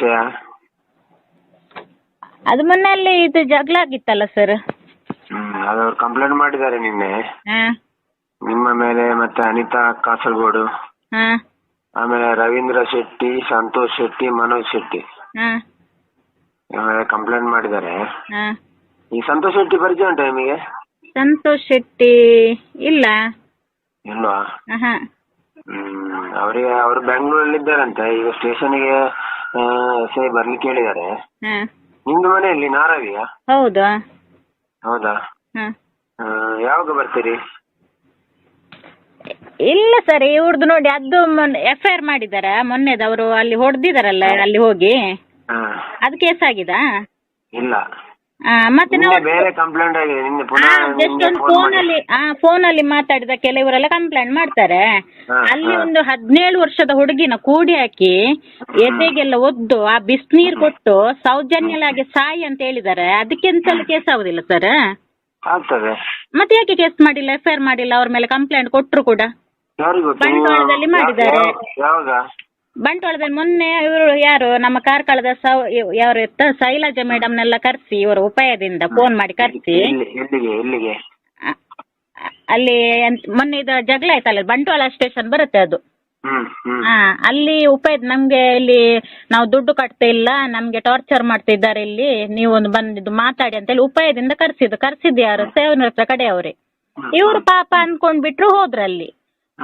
ವಿಷಯ ಅದು ಮೊನ್ನೆ ಅಲ್ಲಿ ಇದು ಜಗಳ ಆಗಿತ್ತಲ್ಲ ಸರ್ ಹ್ಮ್ ಅದು ಅವ್ರು ಕಂಪ್ಲೇಂಟ್ ಮಾಡಿದ್ದಾರೆ ನಿನ್ನೆ. ಹಾಂ. ನಿಮ್ಮ ಮೇಲೆ ಮತ್ತೆ ಅನಿತಾ ಕಾಸರಗೋಡು. ಹಾಂ. ಆಮೇಲೆ ರವೀಂದ್ರ ಶೆಟ್ಟಿ ಸಂತೋಷ್ ಶೆಟ್ಟಿ ಮನೋಜ್ ಶೆಟ್ಟಿ. ಹಾಂ. ಇವ್ರ ಮೇಲೆ ಕಂಪ್ಲೇಂಟ್ ಮಾಡಿದ್ದಾರೆ. ಹಾಂ. ಈ ಸಂತೋಷ್ ಶೆಟ್ಟಿ ಪರಿಚಯ ಉಂಟಾ ನಿಮಗೆ? ಸಂತೋಷ್ ಶೆಟ್ಟಿ ಇಲ್ಲ. ಇಲ್ವಾ? ಹಾಂ. ಹ್ಮ್ ಅವರಿಗೆ ಅವರು ಬೆಂಗಳೂರಲ್ಲಿ ಇದ್ದಾರಂತೆ ಈಗ ಸ್ಟೇಷನ್ಗೆ ಎಸ್ ಐ ಬರ್ಲಿಕ್ಕೆ ಹೇಳಿದ್ದಾರೆ ಹಾಂ. ನಿಮ್ದು ಮನೆಯಲ್ಲಿ ನಾರಾವಿಯಾ? ಹೌದಾ? ಹೌದಾ? ಹಾ. ಆ, ಯಾವಾಗ ಬರ್ತೀರಿ? ಇಲ್ಲ ಸರ್ ಇವ್ರದ್ದು ನೋಡಿ ಅದು ಎಫ್ ಐ ಆರ್ ಮಾಡಿದಾರ? ಮೊನ್ನೆದವರು ಅಲ್ಲಿ ಹೊಡೆದಿದಾರಲ್ಲ ಅಲ್ಲಿ ಹೋಗಿ? ಹಾ. ಅದು ಕೇಸ್ ಆಗಿದಾ? ಇಲ್ಲ. ಆ, ಮತ್ತೆ ನಿನ್ನೆ ನಾವು ಬೇರೆ ಕಂಪ್ಲೇಂಟ್ ಆಗಿದೆ ನಿನ್ನೆ ಪುನಃ ಜಸ್ಟ್ ನಿಮ್ಗೆ ಒಂದು phone ಮಾಡಿ- ಫೋನಲ್ಲಿ ಆ ಫೋನಲ್ಲಿ ಮಾತಾಡಿದ ಕೆಲವರೆಲ್ಲ ಕಂಪ್ಲೇಂಟ್ ಮಾಡ್ತಾರೆ. ಹಾ, ಅಲ್ಲಿ ಹಾ. ಒಂದು ಹದಿನೇಳು ವರ್ಷದ ಹುಡುಗಿನ ಕೂಡಿ ಹಾಕಿ ಎದೆಗೆಲ್ಲ ಒದ್ದು ಆ ಬಿಸಿನೀರ್ ಕೊಟ್ಟು ಸೌಜನ್ಯಲಾಗಿ ಸಾಯಿ ಅಂತ ಹೇಳಿದ್ದಾರೆ. ಅದಕ್ಕೆಂತಲೂ ಕೇಸ್ ಆಗುದಿಲ್ಲ ಸರ್ ಆಗ್ತದೆ. ಮತ್ತೆ ಯಾಕೆ ಕೇಸ್ ಮಾಡಿಲ್ಲ ಎಫ್ ಮಾಡಿಲ್ಲ ಅವ್ರ ಮೇಲೆ ಕಂಪ್ಲೇಂಟ್ ಕೊಟ್ಟರು ಕೂಡ? ಬಂಡವಾಳದಲ್ಲಿ? ನೀವು ಮಾಡಿದ್ದಾರೆ. ಯಾವ- ಯಾವಾಗ? ಬಂಟ್ವಾಳದಲ್ಲಿ ಮೊನ್ನೆ ಇವರು ಯಾರು ನಮ್ಮ ಕಾರ್ಕಳದ ಸೌ ಇವ್- ಯಾರು ಇತ್ತ? ಶೈಲಜ ಮೇಡಮ್ನೆಲ್ಲ ಕರೆಸಿ ಇವರ ಉಪಾಯದಿಂದ ಫೋನ್ ಮಾಡಿ ಕರೆಸಿ. ಎಲ್ಲಿ ಎಲ್ಲಿಗೆ ಎಲ್ಲಿಗೆ? ಅ- ಅ- ಅಲ್ಲಿ ಎಂತ್- ಮೊನ್ನೆ ಇದು ಜಗಳ ಆಯ್ತಲ್ಲ ಬಂಟ್ವಾಳ ಸ್ಟೇಷನ್ ಬರುತ್ತೆ ಅದು. ಹ್ಮ್ ಹ್ಮ್. ಹಾ ಅಲ್ಲಿ ಉಪಾಯದ ನಮ್ಗೆ ಇಲ್ಲಿ ನಾವು ದುಡ್ಡು ಕಟ್ತಾ ಇಲ್ಲ ನಮ್ಗೆ ಟಾರ್ಚರ್ ಮಾಡ್ತಾ ಇದ್ದಾರೆ ಇಲ್ಲಿ ನೀವು ಒಂದು ಬಂದಿದ್ದು ಮಾತಾಡಿ ಅಂತ ಹೇಳಿ ಉಪಾಯದಿಂದ ಕರ್ಸಿದ್ದು ಕರ್ಸಿದ್ದು ಯಾರು? ಸೇವನ ಹತ್ರ ಕಡೆಯವ್ರೆ. ಇವ್ರು ಪಾಪ ಅನ್ಕೊಂಡ್ಬಿಟ್ರು ಹೋದ್ರಲ್ಲಿ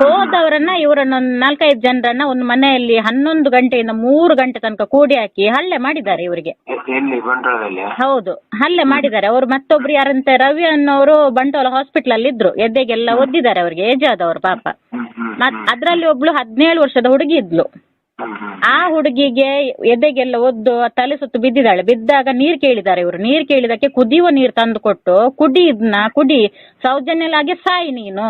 ಹೋದವರನ್ನ ಇವರನ್ನ ಒಂದು ನಾಲ್ಕೈದು ಜನರನ್ನ ಒಂದು ಮನೆಯಲ್ಲಿ ಹನ್ನೊಂದು ಗಂಟೆಯಿಂದ ಮೂರು ಗಂಟೆ ತನಕ ಕೂಡಿ ಹಾಕಿ ಹಲ್ಲೆ ಮಾಡಿದ್ದಾರೆ ಇವರಿಗೆ. ಎಲ್ಲಿ ಬಂಟ್ವಾಳದಲ್ಲಿ ಹೌದು ಹಲ್ಲೆ ಮಾಡಿದ್ದಾರೆ. ಅವರು ಮತ್ತೊಬ್ರು ಯಾರಂತೆ? ರವಿ ಅನ್ನೋರು ಬಂಟೋಲ ಹಾಸ್ಪಿಟಲ್ ಅಲ್ಲಿ ಇದ್ರು ಎದೆಗೆಲ್ಲ ಒದ್ದಿದ್ದಾರೆ ಅವ್ರಿಗೆ ಏಜ್ ಆದವರು ಪಾಪ ಮತ್ ಅದ್ರಲ್ಲಿ ಒಬ್ಳು ಹದಿನೇಳು ವರ್ಷದ ಹುಡುಗಿ ಇದ್ಲು. ಆ ಹುಡುಗಿಗೆ ಎದೆಗೆಲ್ಲ ಒದ್ದು ತಲೆ ಸುತ್ತು ಬಿದ್ದಿದ್ದಾಳೆ. ಬಿದ್ದಾಗ ನೀರ್ ಕೇಳಿದ್ದಾರೆ ಇವರು. ನೀರ್ ಕೇಳಿದಕ್ಕೆ ಕುದಿಯುವ ನೀರು ತಂದು ಕೊಟ್ಟು ಕುಡಿ ಇದ್ನ ಕುಡಿ ಸೌಜನ್ಯಲಾಗಿ ಸಾಯಿ ನೀನು.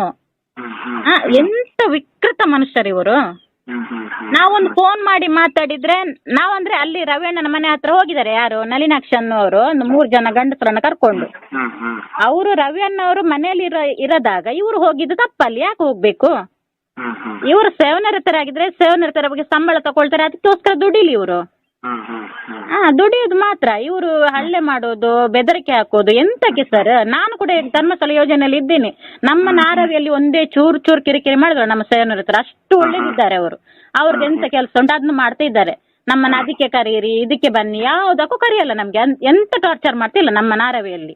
ಆ, ಎಂತ ವಿಕೃತ ಮನುಷ್ಯರು ಇವರು. ನಾವೊಂದು ಫೋನ್ ಮಾಡಿ ಮಾತಾಡಿದ್ರೆ ನಾವಂದ್ರೆ ಅಲ್ಲಿ ರವಿಯಣ್ಣನ ಮನೆ ಹತ್ರ ಹೋಗಿದ್ದಾರೆ ಯಾರು? ನಳಿನಾಕ್ಷ ಅನ್ನೋರು ಒಂದು ಮೂರು ಜನ ಗಂಡಸರನ್ನ ಕರ್ಕೊಂಡು. ಅವರು ರವಿಯಣ್ಣವರು ಮನೆಯಲ್ಲಿ ಇರೋ ಇರದಾಗ ಇವರು ಹೋಗಿದ್ದು ತಪ್ಪಲ್ಲಿ ಯಾಕೆ ಹೋಗ್ಬೇಕು? ಇವರು ಹ್ಮ್. ಇವರು ಸೇವನಿರತರಾಗಿದ್ರೆ ಸೇವನಿರತರ ಬಗ್ಗೆ ಸಂಬಳ ತಗೊಳ್ತಾರೆ ಅದಕ್ಕೋಸ್ಕರ ದುಡಿಲಿ ಇವರು. ಹಾ ದುಡಿಯೋದು ಮಾತ್ರ. ಇವರು ಹಲ್ಲೆ ಮಾಡೋದು ಬೆದರಿಕೆ ಹಾಕೋದು ಎಂತಕ್ಕೆ ಸರ್ ನಾನು ಕೂಡ ಈಗ ಧರ್ಮಸ್ಥಳ ಯೋಜನೆಯಲ್ಲಿ ಇದ್ದೇನೆ. ನಮ್ಮ ನಾರವಿಯಲ್ಲಿ ಒಂದೇ ಚೂರು ಚೂರ್ ಕಿರಿಕಿರಿ ಮಾಡಿದ್ರು ನಮ್ಮ ಸೇವನಿರತರ ಅಷ್ಟು ಒಳ್ಳೇದಿದ್ದಾರೆ ಅವರು. ಅವ್ರಿಗೆ ಎಂತ ಕೆಲಸ ಉಂಟು ಅದನ್ನು ಮಾಡ್ತಾ ಇದ್ದಾರೆ. ನಮ್ಮನ್ನ ಅದಕ್ಕೆ ಕರೀರಿ ಇದಕ್ಕೆ ಬನ್ನಿ ಯಾವುದಕ್ಕೂ ಕರೆಯಲ್ಲ ನಮ್ಗೆ. ಅನ್- ಎಂತ ಟಾರ್ಚರ್ ಮಾಡ್ತಿಲ್ಲ ನಮ್ಮ ನಾರವಿಯಲ್ಲಿ.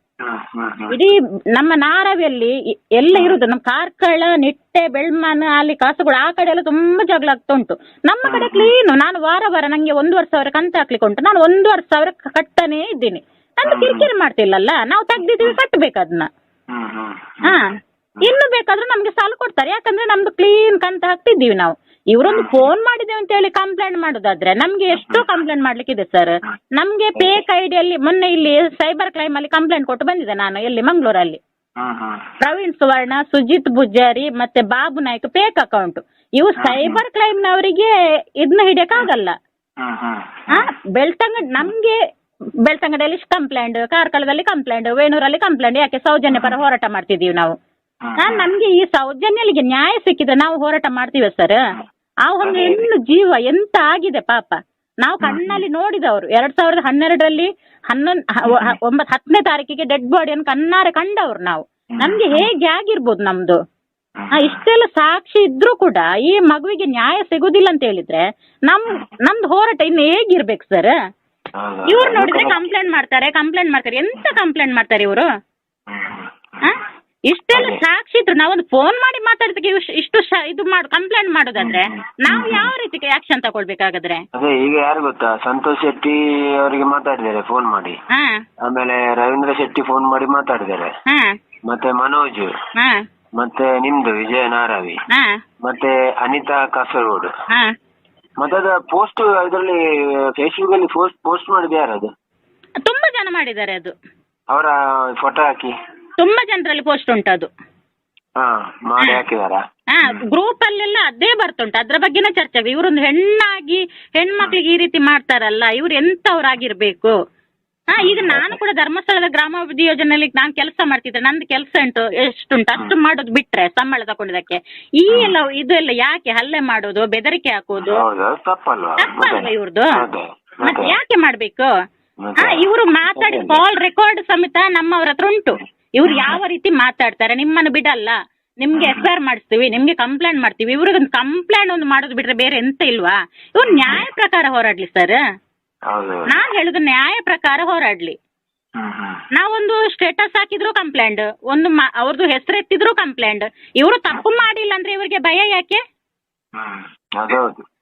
ಇಡೀ ನಮ್ಮ ನಾರವಿಯಲ್ಲಿ ಎಲ್ಲ ಇರುದು. ನಮ್ಮ ಕಾರ್ಕಳ ನಿಟ್ಟೆ ಬೆಳ್ಮನ ಅಲ್ಲಿ ಕಾಸುಗಳು ಆ ಕಡೆ ಎಲ್ಲ ತುಂಬಾ ಜಗಳ ಆಗ್ತಾ ಉಂಟು. ನಮ್ಮ ಕಡೆ ಕ್ಲೀನು ನಾನು ವಾರ ವಾರ ನಂಗೆ ಒಂದೂವರೆ ಸಾವಿರ ಕಂತು ಹಾಕ್ಲಿಕ್ಕೆ ಉಂಟು. ನಾನು ಒಂದೂವರೆ ಸಾವಿರ ಕ- ಕಟ್ತಾನೇ ಇದ್ದೀನಿ. ನಂದು ಕಿರಿಕಿರಿ ಮಾಡ್ತಿಲ್ಲಲ್ಲ? ನಾವು ತೆಗ್ದಿದ್ದೀವಿ ಕಟ್ಬೇಕು ಅದನ್ನ. ಹಾ ಇನ್ನು ಬೇಕಾದ್ರೂ ನಮ್ಗೆ ಸಾಲ ಕೊಡ್ತಾರೆ. ಯಾಕಂದ್ರೆ ನಮ್ದು ಕ್ಲೀನ್ ಕಂತ ಹಾಕ್ತಿದ್ದೀವಿ ನಾವು. ಇವರೊಂದು ಫೋನ್ ಮಾಡಿದ್ದೇವೆ ಅಂತ ಹೇಳಿ ಕಂಪ್ಲೇಂಟ್ ಮಾಡೋದಾದ್ರೆ ನಮ್ಗೆ ಎಷ್ಟೋ ಕಂಪ್ಲೇಂಟ್ ಮಾಡ್ಲಿಕ್ಕಿದೆ ಸರ್ ನಮ್ಗೆ ಫೇಕ್ ಐಡಿಯಲ್ಲಿ ಮೊನ್ನೆ ಇಲ್ಲಿ ಸೈಬರ್ ಕ್ರೈಮ್ ಅಲ್ಲಿ ಕಂಪ್ಲೇಂಟ್ ಕೊಟ್ಟು ಬಂದಿದೆ ನಾನು ಎಲ್ಲಿ ಮಂಗಳೂರಲ್ಲಿ. ಪ್ರವೀಣ್ ಸುವರ್ಣ ಸುಜಿತ್ ಪೂಜಾರಿ ಮತ್ತೆ ಬಾಬು ನಾಯ್ಕ ಪೇಕ್ ಅಕೌಂಟ್ ಇವು ಸೈಬರ್ ಕ್ರೈಮ್ ನವರಿಗೆ ಇದನ್ನ ಹಿಡಿಯಕ್ಕಾಗಲ್ಲ. ಬೆಳ್ತಂಗಡ್ ನಮ್ಗೆ ಬೆಳ್ತಂಗಡಿಯಲ್ಲಿ ಕಂಪ್ಲೇಂಟ್ ಕಾರ್ಕಳದಲ್ಲಿ ಕಂಪ್ಲೇಂಟ್ ವೇಣೂರಲ್ಲಿ ಕಂಪ್ಲೇಂಟ್ ಯಾಕೆ ಸೌಜನ್ಯ ಪರ ಹೋರಾಟ ಮಾಡ್ತಿದೀವಿ ನಾವು? ನಮ್ಗೆ ಈ ಸೌಜನ್ಯಲಿಗೆ ನ್ಯಾಯ ಸಿಕ್ಕಿದ್ರೆ ನಾವು ಹೋರಾಟ ಮಾಡ್ತೀವಿ ಸರ್ ಆ ಒಂದು ಹೆಣ್ಣು ಜೀವ ಎಂತ ಆಗಿದೆ ಪಾಪ. ನಾವು ಕಣ್ಣಲ್ಲಿ ನೋಡಿದವರು. ಎರಡ್ ಸಾವಿರದ ಹನ್ನೆರಡರಲ್ಲಿ ಹನ್ನೊಂದು ಒಂಬತ್ ಹತ್ತನೇ ತಾರೀಕಿಗೆ ಡೆಡ್ ಬಾಡಿಯನ್ನು ಕಣ್ಣಾರೆ ಕಂಡವ್ರು ನಾವು. ನಮ್ಗೆ ಹೇಗೆ ಆಗಿರ್ಬೋದು ನಮ್ದು? ಇಷ್ಟೆಲ್ಲ ಸಾಕ್ಷಿ ಇದ್ರೂ ಕೂಡ ಈ ಮಗುವಿಗೆ ನ್ಯಾಯ ಸಿಗುದಿಲ್ಲ ಅಂತ ಹೇಳಿದ್ರೆ ನಮ್ ನಮ್ದು ಹೋರಾಟ ಇನ್ನು ಹೇಗಿರ್ಬೇಕು ಸರ್? ಇವ್ರು ನೋಡಿದ್ರೆ ಕಂಪ್ಲೇಂಟ್ ಮಾಡ್ತಾರೆ ಕಂಪ್ಲೇಂಟ್ ಮಾಡ್ತಾರೆ. ಎಂತ ಕಂಪ್ಲೇಂಟ್ ಮಾಡ್ತಾರೆ ಇವರು. ಇಷ್ಟೆಲ್ಲ ಸಾಕ್ಷಿ ಇದ್ರು ನಾವೊಂದು ಫೋನ್ ಮಾಡಿ ಮಾತಾಡ್ದಕ್ಕೆ ಇಷ್ಟು- ಇಷ್ಟು ಶ- ಇದು ಮಾಡು ಕಂಪ್ಲೇಂಟ್ ಮಾಡೋದಾದ್ರೆ ನಾವು ಯಾವ ರೀತಿ ಆಕ್ಷನ್ ತಗೊಳ್ಬೇಕಾಗಾದ್ರೆ? ಅದೇ ಈಗ ಯಾರು ಗೊತ್ತಾ? ಸಂತೋಷ್ ಶೆಟ್ಟಿ ಅವರಿಗೆ ಮಾತಾಡಿದ್ದಾರೆ ಫೋನ್ ಮಾಡಿ. ಹಾ. ಆಮೇಲೆ ರವೀಂದ್ರ ಶೆಟ್ಟಿ ಫೋನ್ ಮಾಡಿ ಮಾತಾಡಿದ್ದಾರೆ. ಹಾ. ಮತ್ತೆ ಮನೋಜ್ ಹಾ. ಮತ್ತೆ ನಿಮ್ದು ವಿಜಯ ನಾರಾವಿ ಹಾ. ಮತ್ತೆ ಅನಿತಾ ಕಾಸರಗೋಡು. ಹಾ. ಮತ್ತೆ ಅದ ಪೋಸ್ಟ್ ಇದರಲ್ಲಿ ಫೇಸ್ಬುಕ್ ಅಲ್ಲಿ ಪೋಸ್ಟ್ ಪೋಸ್ಟ್ ಮಾಡಿದ ಯಾರು ಅದು? ತುಂಬಾ ಜನ ಮಾಡಿದ್ದಾರೆ ಅದು. ಅವರ ಫೋಟೋ ಹಾಕಿ. ತುಂಬಾ ಜನರಲ್ಲಿ ಪೋಸ್ಟ್ ಉಂಟು ಅದು ಹಾ ಮಾಡಿ ಹಾಕಿದಾರ? ಹಾ ಗ್ರೂಪ್ ಅಲ್ಲೆಲ್ಲ ಅದೇ ಬರ್ತುಂಟು. ಅದ್ರ ಬಗ್ಗೆನೇ ಚರ್ಚೆ ಇವರೊಂದು ಇವ್ರೊಂದು ಹೆಣ್ಣಾಗಿ ಹೆಣ್ಮಕ್ಳಿಗೆ ಈ ರೀತಿ ಮಾಡ್ತಾರಲ್ಲ ಇವ್ರು ಎಂತವ್ರಾಗಿರ್ಬೇಕು? ಹಾ ಈಗ ನಾನು ಕೂಡ ಧರ್ಮಸ್ಥಳದ ಗ್ರಾಮಾಭಿವೃದ್ಧಿ ಯೋಜನೆಯಲ್ಲಿ ನಾನು ಕೆಲಸ ಮಾಡ್ತಿದ್ದೆ. ನಂದು ಕೆಲಸ ಉಂಟು ಎಷ್ಟುಂಟು? ಅಷ್ಟು ಮಾಡೋದು ಬಿಟ್ರೆ ಸಂಬಳ ತಕೊಂಡಿದ್ದಕ್ಕೆ ಈ ಎಲ್ಲ ಇದೆಲ್ಲ ಯಾಕೆ ಹಲ್ಲೆ ಮಾಡೋದು ಬೆದರಿಕೆ ಹಾಕೋದು? ತಪ್ಪಲ್ಲ ಅದು ತಪ್ಪಲ್ವಾ? ತಪ್ಪಲ್ವಾ ಮತ್ತೆ? ಇವ್ರದ್ದು ಅದೇ ಮತ್ತೆ? ಯಾಕೆ ಮಾಡ್ಬೇಕು? ಹಾ ಇವರು ಮಾತಾಡಿ? ಕಾಲ್ ರೆಕಾರ್ಡ್ ಸಮೇತ ನಮ್ಮವ್ರ ಹತ್ರ ಉಂಟು. ಇವ್ರು ಯಾವ ರೀತಿ ಮಾತಾಡ್ತಾರೆ ನಿಮ್ಮನ್ನು ಬಿಡಲ್ಲ. ನಿಮ್ಗೆ ಎಫ್ ಐ ಆರ್ ಮಾಡಿಸ್ತೀವಿ ನಿಮ್ಗೆ ಕಂಪ್ಲೇಂಟ್ ಮಾಡ್ತೀವಿ. ಇವ್ರಿಗೊಂದು ಕಂಪ್ಲೇಂಟ್ ಒಂದು ಮಾಡೋದು ಬಿಟ್ರೆ ಬೇರೆ ಎಂತ ಇಲ್ವಾ? ಇವ್ರು ನ್ಯಾಯ ಪ್ರಕಾರ ಹೋರಾಡ್ಲಿ ಸರ್. ನಾನ್ ಹೇಳುದು ನ್ಯಾಯ ಪ್ರಕಾರ ಹೋರಾಡ್ಲಿ. ನಾವೊಂದು ಸ್ಟೇಟಸ್ ಹಾಕಿದ್ರು ಕಂಪ್ಲೇಂಟ್ ಒಂದು ಅವ್ರದ್ದು ಹೆಸರು ಎತ್ತಿದ್ರು ಕಂಪ್ಲೇಂಟ್ ಇವರು ತಪ್ಪು ಮಾಡಿಲ್ಲ ಅಂದ್ರೆ ಇವರಿಗೆ ಭಯ ಯಾಕೆ?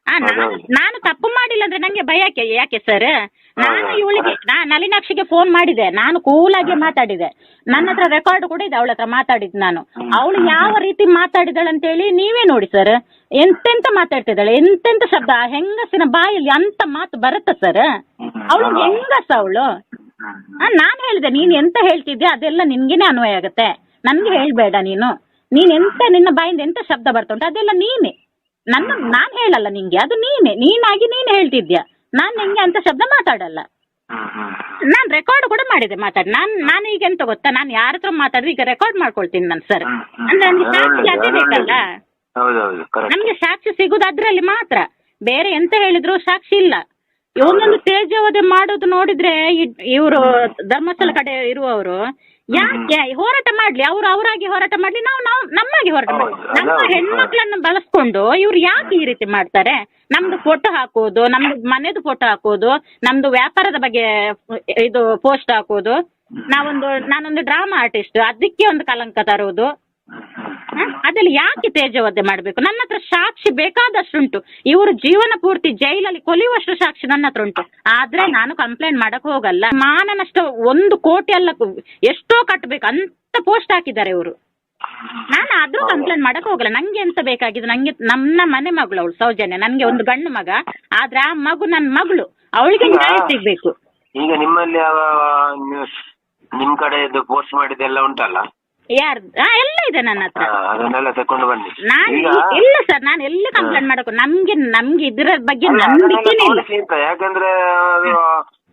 ನಾನು ನಾನು ತಪ್ಪು ಮಾಡಿಲ್ಲ ಅಂದ್ರೆ ನಂಗೆ ಭಯ ಯಾಕೆ ಯಾಕೆ ಸರ್ ನಾನು ಇವಳಿಗೆ ನಾನು ನಾ ನಳಿನಾಕ್ಷಿಗೆ ಫೋನ್ ಮಾಡಿದೆ. ನಾನು ಕೂಲ್ ಆಗಿ ಮಾತಾಡಿದೆ. ನನ್ನ ಹತ್ರ ರೆಕಾರ್ಡ್ ಕೂಡ ಇದೆ ಅವಳ ಹತ್ರ ಮಾತಾಡಿದ್ ನಾನು. ಅವಳು ಯಾವ ರೀತಿ ಮಾತಾಡಿದಾಳೆ ಅಂತೇಳಿ ನೀವೇ ನೋಡಿ ಸರ್ ಎಂತೆಂತ ಮಾತಾಡ್ತಿದ್ದಾಳೆ ಎಂತೆಂತ ಶಬ್ದ ಆ ಹೆಂಗಸಿನ ಬಾಯಲ್ಲಿ ಅಂತ ಮಾತು ಬರುತ್ತ ಸರ್. ಅವಳು ಹೆಂಗಸ ಅವಳು? ನಾನು ಹೇಳಿದೆ ನೀನ್ ಎಂತ ಹೇಳ್ತಿದ್ಯಾ? ಅದೆಲ್ಲ ನಿನ್ಗೆನೆ ಅನ್ವಯ ಆಗುತ್ತೆ. ನನ್ಗೆ ಹೇಳ್ಬೇಡ ನೀನು. ನೀನ್ ಎಂತ ನಿನ್ನ ಬಾಯಿಂದ ಎಂತ ಶಬ್ದ ಬರ್ತಾ ಉಂಟು ಅದೆಲ್ಲ ನೀನೆ. ನನ್ನ ನಾನ್ ಹೇಳಲ್ಲ ನಿಂಗೆ ಅದು ನೀನೆ ನೀನಾಗಿ ನೀನ್ ಹೇಳ್ತಿದ್ಯಾ? ನಾನ್ ನಿಂಗೆ ಅಂತ ಶಬ್ದ ಮಾತಾಡಲ್ಲ. ನಾನ್ ರೆಕಾರ್ಡ್ ಕೂಡ ಮಾಡಿದೆ ಮಾತಾಡಿ ನಾನ್ ನಾನು ಈಗ ಎಂತ ಗೊತ್ತಾ? ನಾನು ಯಾರ ಹತ್ರ ಮಾತಾಡಿದ್ರೆ ಈಗ ರೆಕಾರ್ಡ್ ಮಾಡ್ಕೊಳ್ತೀನಿ ನಾನು ಸರ್. ಅಂದ್ರೆ ನನ್ಗೆ ಸಾಕ್ಷಿ ಅದೇ ಬೇಕಲ್ಲ? ನಮ್ಗೆ ಸಾಕ್ಷಿ ಸಿಗುದು ಅದ್ರಲ್ಲಿ ಮಾತ್ರ. ಬೇರೆ ಎಂತ ಹೇಳಿದ್ರು ಸಾಕ್ಷಿ ಇಲ್ಲ. ಒಂದೊಂದು ತೇಜವದೆ ಮಾಡೋದು ನೋಡಿದ್ರೆ ಇವರು ಧರ್ಮಸ್ಥಳ ಕಡೆ ಇರುವವರು ಯಾಕೆ? ಹೋರಾಟ ಮಾಡ್ಲಿ. ಅವ್ರು ಅವರಾಗಿ ಹೋರಾಟ ಮಾಡ್ಲಿ. ನಾವು ನಾವು ನಮ್ಮಾಗಿ ಹೋರಾಟ ಮಾಡ್ಲಿ. ನಮ್ಮ. ಹೆಣ್ಮಕ್ಳನ್ನ ಬಳಸ್ಕೊಂಡು ಇವ್ರು ಯಾಕೆ ಈ ರೀತಿ ಮಾಡ್ತಾರೆ? ನಮ್ದು ಫೋಟೋ ಹಾಕೋದು ನಮ್ದು ಮನೆದು ಫೋಟೋ ಹಾಕೋದು ನಮ್ದು ವ್ಯಾಪಾರದ ಬಗ್ಗೆ ಇದು ಪೋಸ್ಟ್ ಹಾಕೋದು. ನಾವೊಂದು ನಾನೊಂದು ಡ್ರಾಮಾ ಆರ್ಟಿಸ್ಟ್ ಅದಕ್ಕೆ ಒಂದು ಕಲಂಕ ತರೋದು. ಹ? ಅದೆಲ್ಲ ಯಾಕೆ ತೇಜವಧೆ ಮಾಡಬೇಕು? ನನ್ನ ಹತ್ರ ಸಾಕ್ಷಿ ಬೇಕಾದಷ್ಟುಂಟು. ಇವರು ಜೀವನ ಪೂರ್ತಿ ಜೈಲಲ್ಲಿ ಕೊಲಿಯುವಷ್ಟು ಸಾಕ್ಷಿ ನನ್ನ ಹತ್ರ ಉಂಟು. ಆದ್ರೆ ನಾನು ಕಂಪ್ಲೇಂಟ್ ಮಾಡಕ್ ಹೋಗಲ್ಲ. ಮಾನನಷ್ಟ ಒಂದು ಕೋಟಿ ಅಲ್ಲ ಎಷ್ಟೋ ಕಟ್ಟಬೇಕು ಅಂತ ಪೋಸ್ಟ್ ಹಾಕಿದ್ದಾರೆ ಇವರು. ನಾನು ಆದ್ರೂ ಕಂಪ್ಲೇಂಟ್ ಮಾಡಕ್ ಹೋಗಲ್ಲ. ನಂಗೆ ಎಂತ ಬೇಕಾಗಿದೆ ನಂಗೆ ನನ್ನ ಮನೆ ಮಗಳು ಅವಳು ಸೌಜನ್ಯ. ನನ್ಗೆ ಒಂದು ಗಂಡು ಮಗ. ಆದ್ರೆ ಆ ಮಗು ನನ್ನ ಮಗಳು. ಅವಳಿಗೆ ನ್ಯಾಯ ಸಿಗ್ಬೇಕು. ಈಗ ನಿಮ್ಮಲ್ಲಿ ಯಾವ ನಿಮ್ ಕಡೆ ಪೋಸ್ಟ್ ಮಾಡಿದೆಲ್ಲ ಉಂಟಲ್ಲ? ಯಾರ್ದು? ಹಾ ಎಲ್ಲ ಇದೆ ನನ್ನ ಹತ್ರ. ಅದನ್ನೆಲ್ಲ ತಕೊಂಡು ಬನ್ನಿ. ನಾನು ಈಗ ಇಲ್ಲ ಸರ್ ನಾನು ಎಲ್ಲ ಕಂಪ್ಲೇಂಟ್ ಮಾಡಬೇಕು. ನಮ್ಗೆ ನಮ್ಗೆ ಇದರ ಬಗ್ಗೆ ನಂಬಿಕೆ ಅದನ್ನೆಲ್ಲ ನಂಬಿಕೆನೇ ಇಲ್ಲ. ತೋರಿಸಿ ಅಂತ. ಯಾಕಂದ್ರೆ ಅದು